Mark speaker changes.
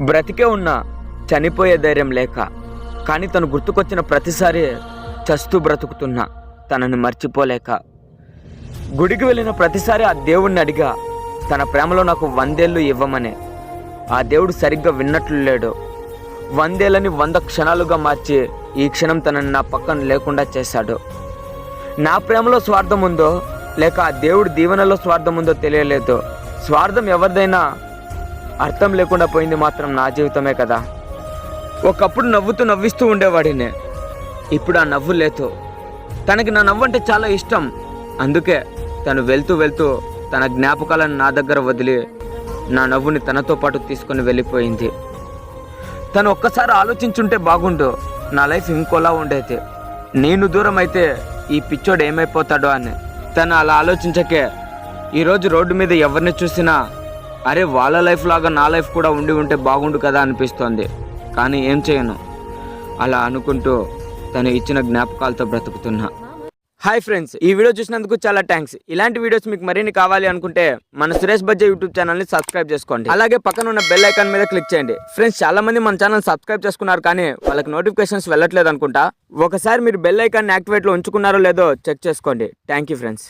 Speaker 1: బ్రతికే ఉన్నా చనిపోయే ధైర్యం లేక కానీ తను గుర్తుకొచ్చిన ప్రతిసారి చస్తూ బ్రతుకుతున్నా తనని మర్చిపోలేక. గుడికి వెళ్ళిన ప్రతిసారి ఆ దేవుణ్ణి అడిగా తన ప్రేమలో నాకు వందేళ్ళు ఇవ్వమనే. ఆ దేవుడు సరిగ్గా విన్నట్లు లేడు. వందేళ్ళని వంద క్షణాలుగా మార్చి ఈ క్షణం తనని నా పక్కన లేకుండా చేశాడు. నా ప్రేమలో స్వార్థం ఉందో లేక ఆ దేవుడి దీవెనలో స్వార్థం ఉందో తెలియలేదు. స్వార్థం ఎవరిదైనా అర్థం లేకుండా పోయింది మాత్రం నా జీవితమే కదా. ఒకప్పుడు నవ్వుతూ నవ్విస్తూ ఉండేవాడిని. ఇప్పుడు ఆ నవ్వు లేదు. తనకి నా నవ్వు అంటే చాలా ఇష్టం. అందుకే తను వెళ్తూ వెళ్తూ తన జ్ఞాపకాలను నా దగ్గర వదిలి నా నవ్వుని తనతో పాటు తీసుకొని వెళ్ళిపోయింది. తను ఒక్కసారి ఆలోచించుంటే బాగుండు. నా లైఫ్ ఇంకోలా ఉండేది. నేను దూరం అయితే ఈ పిచ్చోడు ఏమైపోతాడో అని. తను అలా ఆలోచించకే ఈరోజు రోడ్డు మీద ఎవరిని చూసినా అరే వాళ్ళ లైఫ్ లాగా నా లైఫ్ కూడా ఉండి ఉంటే బాగుండు కదా అనిపిస్తోంది. కానీ ఏం చేయను. అలా అనుకుంటూ తను ఇచ్చిన జ్ఞాపకాలతో బ్రతుకుతున్నా. హాయ్ ఫ్రెండ్స్ ఈ వీడియో చూసినందుకు చాలా థ్యాంక్స్ ఇలాంటి వీడియోస్ మీకు మరిన్ని కావాలి అనుకుంటే మన సురేష్ బజ్జా యూట్యూబ్ ఛానల్ని సబ్స్క్రైబ్ చేసుకోండి. అలాగే పక్కన ఉన్న బెల్ ఐకాన్ మీద క్లిక్ చేయండి. ఫ్రెండ్స్ చాలా మంది మన ఛానల్ సబ్స్క్రైబ్ చేసుకున్నారు కానీ వాళ్ళకి నోటిఫికేషన్స్ వెళ్ళట్లేదు అనుకుంటా. ఒకసారి మీరు బెల్ ఐకాన్ యాక్టివేట్లో ఉంచుకున్నారో లేదో చెక్ చేసుకోండి. Thank you friends